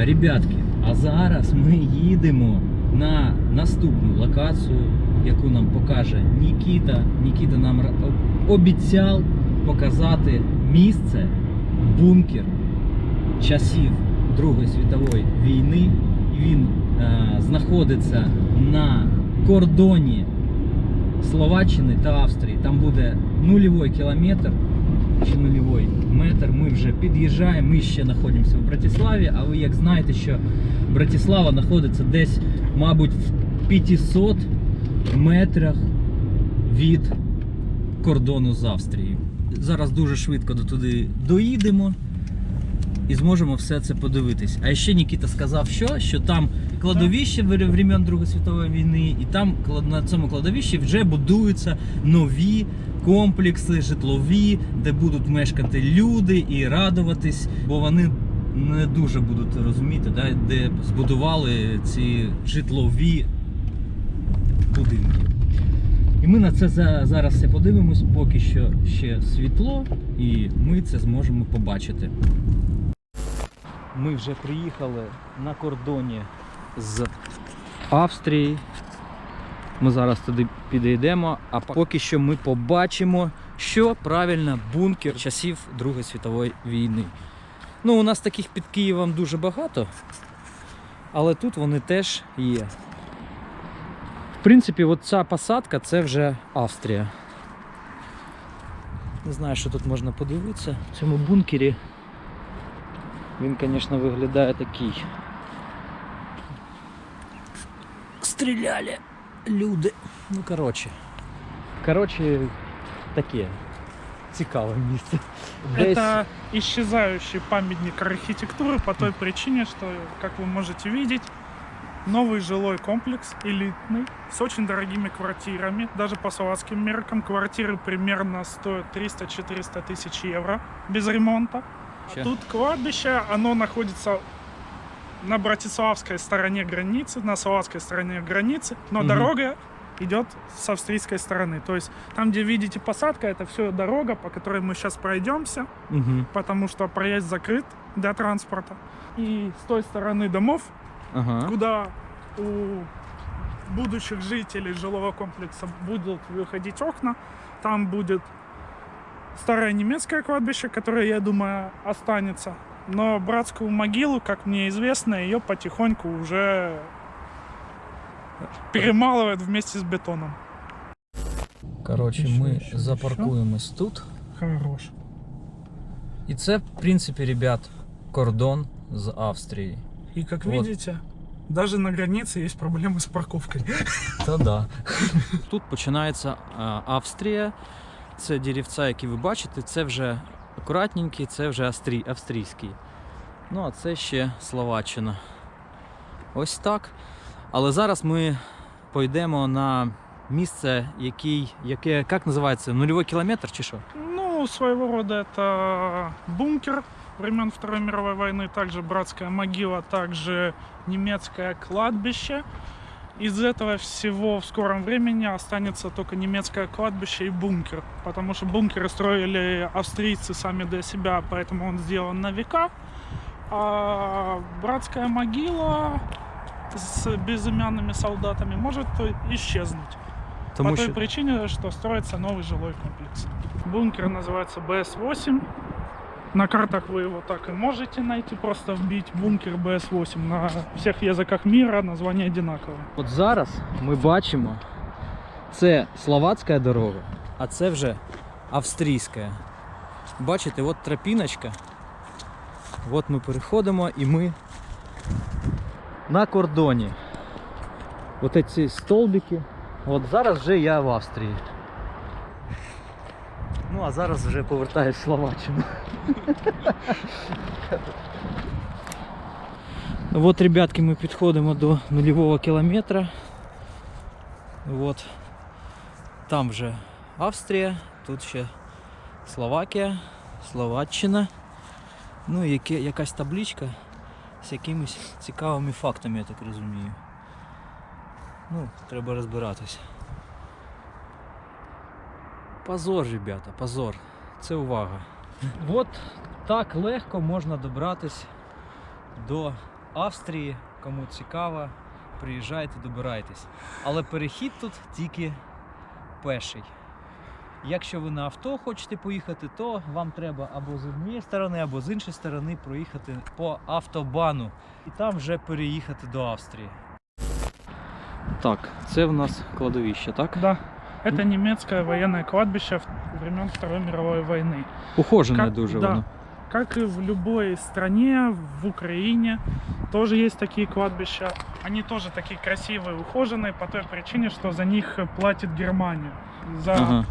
Ребятки, а зараз ми їдемо на наступну локацію, яку нам покаже Нікіта. Нікіта нам обіцяв показати місце, бункер часів Другої світової війни. Він е, знаходиться на кордоні Словаччини та Австрії. Там буде нульовий кілометр чи нульовий метр. Ми вже під'їжджаємо. Ми ще знаходимося в Братиславі. А ви як знаєте, що Братислава знаходиться десь, мабуть, в 500 метрах від кордону з Австрією. Зараз дуже швидко до туди доїдемо і зможемо все це подивитись. А ще Нікіта сказав, що, що там кладовище времен Другої світової війни, і там на цьому кладовищі вже будуються нові комплекси житлові, де будуть мешкати люди і радуватись, бо вони не дуже будуть розуміти, да, де збудували ці житлові будинки. І ми на це зараз все подивимось, поки що ще світло, і ми це зможемо побачити. Ми вже приїхали на кордоні з Австрії. Ми зараз туди підійдемо, а поки що ми побачимо, що правильно бункер часів Другої світової війни. Ну, у нас таких під Києвом дуже багато, але тут вони теж є. В принципі, от ця посадка це вже Австрія. Не знаю, що тут можна подивитися в цьому бункері. Він, звісно, виглядає такий. Стріляли люди. Ну, коротше. Коротше, таке. Цікаве місце. Это исчезающий памятник архитектуры по той причине, что, как вы можете видеть, новый жилой комплекс элитный с очень дорогими квартирами. Даже по словацким меркам квартиры примерно стоят 300-400 тысяч евро без ремонта. Ща. Тут кладбище, оно находится на братиславской стороне границы, на словацкой стороне границы, но Мгм. дорога идет с австрийской стороны. То есть там, где видите посадка, это все дорога, по которой мы сейчас пройдемся, Угу. потому что проезд закрыт для транспорта. И с той стороны домов, Ага. куда у будущих жителей жилого комплекса будут выходить окна, там будет старое немецкое кладбище, которое, я думаю, останется. Но братскую могилу, как мне известно, ее потихоньку уже перемалывают вместе с бетоном. Коротше, Що, ми що, запаркуємось тут. Хорош. І це, в принципі, ребят, кордон з Австрією. И как Вот. видите, даже на границе есть проблемы с парковкой. Та да. Тут починається а, Австрія. Це деревця, які ви бачите, це вже акуратненькі, це вже австрій, австрійський. Ну, а це ще Словаччина. Ось так. Але зараз ми пойдемо на місце, який, яке, як називається? Нульовий кілометр чи що? Ну, своего рода это бункер времен Второй мировой войны, также братская могила, также немецкое кладбище. Из этого всего в скором времени останется только немецкое кладбище и бункер, потому что бункеры строили австрийцы сами для себя, поэтому он сделан на века. А братская могила с безымянными солдатами может исчезнуть. Тому По той що причине, что строится новый жилой комплекс. Бункер называется БС-8. На картах вы его так и можете найти, просто вбить бункер БС-8 на всех языках мира, название одинаковое. От зараз ми бачимо, це словацька дорога, а це вже австрійська. Бачите, от тропіночка. От ми переходимо і ми на кордоні. От ці столбики. От зараз вже я в Австрії. Ну, а зараз вже повертаюсь в Словаччину. От, ребятки, ми підходимо до нульового кілометра. От. Там вже Австрія, тут ще Словакія, Словаччина. Ну і якась табличка з якимись цікавими фактами, я так розумію. Ну, треба розбиратися. Позор, ребята, позор. Це увага. От так легко можна добратись до Австрії. Кому цікаво, приїжджайте, добирайтесь. Але перехід тут тільки пеший. Якщо ви на авто хочете поїхати, то вам треба або з однієї сторони, або з іншої сторони проїхати по автобану і там вже переїхати до Австрії. Так, це в нас кладовище, так? Да. Это немецкое военное кладбище времен Второй мировой войны. Ухожене Как- дуже да. воно. Как и в любой стране, в Украине тоже есть такие кладбища. Они тоже такие красивые, ухоженные по той причине, что за них платит Германия. За, Ага.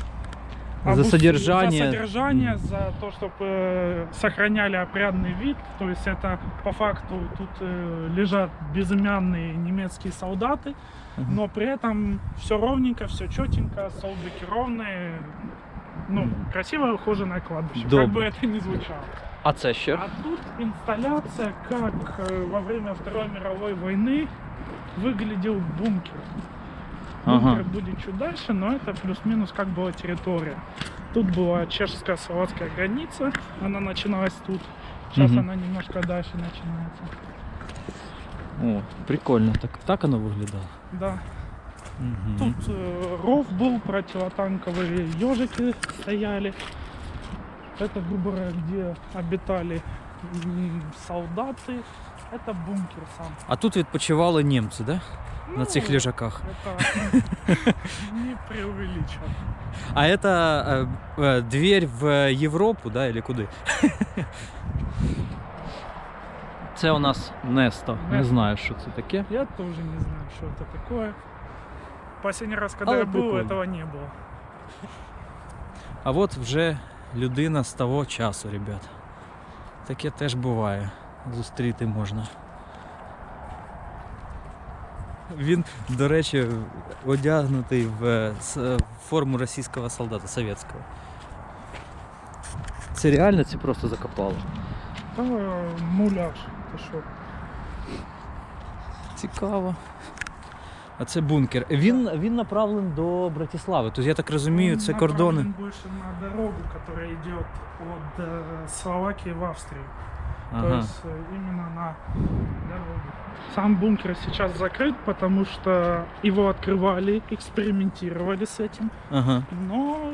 За содержание. За содержание, за то, чтобы сохраняли опрятный вид. То есть это по факту тут э, лежат безымянные немецкие солдаты, Мгм. но при этом все ровненько, все четенько, столбики ровные. Ну, красивое ухоженное кладбище, как Добро. бы это ни звучало. А це що? А тут инсталляция, как э, во время Второй мировой войны выглядел бункер. Бункер Ага. будет чуть дальше, но это плюс-минус как была территория. Тут была чешско-словацкая граница, она начиналась тут. Сейчас Мгм. она немножко дальше начинается. О, прикольно. Так, так воно виглядало. Да. Угу. Тут э, ров был, противотанковые ежики стояли. Это, грубо говоря, где обитали солдаты. Это бункер сам. А тут відпочивали німці, да? Ну, На цих лежаках. Это не преувеличивать. А это э, э, дверь в Європу, да, или куди? Це у нас Несто. Не Несто. знаю, що це таке. Я тоже не знаю, что это такое. Последний раз, когда Але я был, прикольно. этого не было. А от вже людина з того часу, ребят. Таке теж буває. Зустріти можна. Він, до речі, одягнутий в е, е, форму російського солдата совєтського. Це реально це просто закопало. Да, муляж. Ты что? Цікаво. А це бункер. Він, він направлений до Братислави. Тобто, я так розумію, це кордони. направлен больше на дорогу, идет от э, Словакии в Австрию. То Ага. есть э, именно на дорогу. Сам бункер сейчас закрыт, потому что его открывали, экспериментировали с этим. ага. Но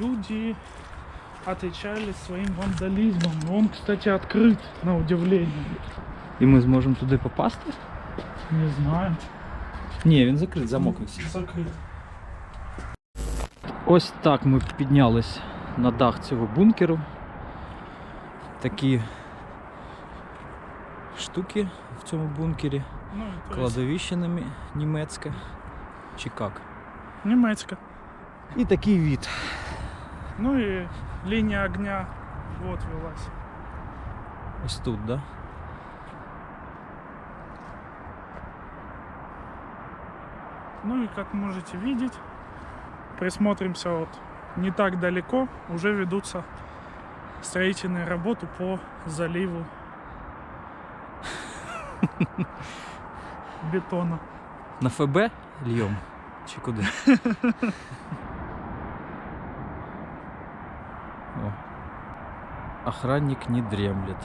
люди отвечали своим вандализмом. Он, кстати, открыт, на удивление. І ми зможемо туди попасти? Не знаю. Ні, він закрит, замок висить. Закрыт. Ось так ми піднялись на дах цього бункеру. Такі штуки в цьому бункері. Ну, то есть Кладовище наме- німецьке. Чи як? немецко. І такий від. Ну и линия огня вот велась. Ось тут, да? Ну и как можете видеть, присмотримся вот не так далеко, уже ведутся строительные работы по заливу бетона. На ФБ льєм? Чи куди? О. Охранник не дремлет.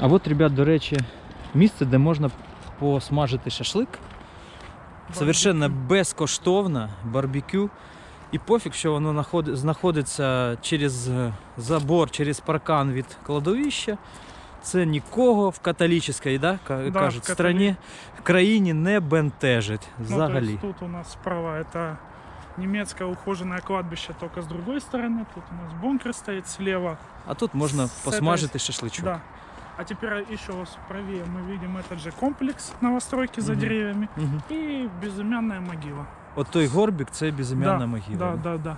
А от, ребят, до речі, місце, де можна посмажити шашлик. Совершенно безкоштовно, барбекю. І пофіг, що воно наход- знаходиться через е, забор, через паркан від кладовища. Це нікого в католічній, да, ка- Да, кажуть, в католі- страні, в країні не бентежить Ну, то взагалі. есть тут у нас справа это немецкое ухоженное кладбище, только с другой стороны. Тут у нас бункер стоит слева. А тут можна З посмажити шашличок. Да. А теперь еще правее мы видим этот же комплекс новостройки за Мгм. деревьями Угу. и безымянная могила. От той горбик це безім'яна да, могила. Да, да, да.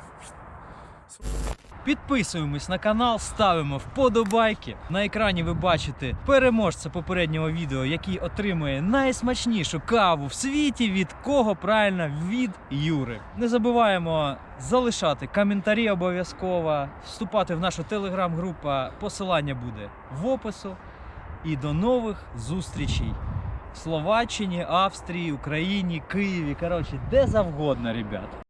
Підписуємось на канал, ставимо вподобайки. На екрані ви бачите переможця попереднього відео, який отримує найсмачнішу каву в світі. Від кого правильно? Від Юри. Не забуваємо залишати коментарі обов'язково, вступати в нашу телеграм-групу. Посилання буде в опису. І до нових зустрічей Словаччині, Австрії, Україні, Києві. Коротше, де завгодно, ребят.